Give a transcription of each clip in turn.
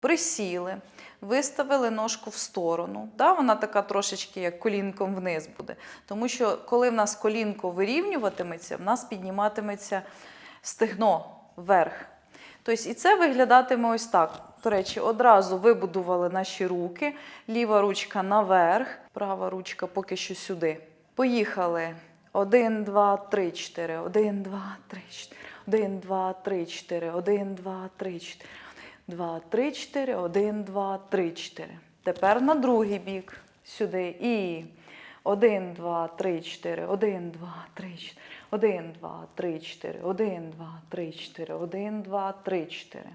Присіли, виставили ножку в сторону. Да, вона така трошечки як колінком вниз буде. Тому що коли в нас колінко вирівнюватиметься, в нас підніматиметься стегно вверх. Тобто і це виглядатиме ось так. До речі, одразу вибудували наші руки. Ліва ручка наверх, права ручка поки що сюди. Поїхали. Один, два, три, чотири. Один, два, три, чотири. Один, два, три, чотири. Один, два, три, чотири. Два, три, чотири. Один, два, три, чотири. Тепер на другий бік. Сюди. І один, два, три, чотири. Один, два, три, чотири. Один, два, три, чотири. Один, два, три, чотири. Один, два, три, чотири.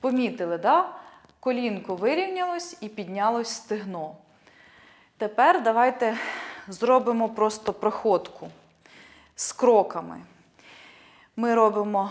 Помітили, да? Колінко вирівнялось і піднялось стегно. Тепер давайте зробимо просто проходку з кроками. Ми робимо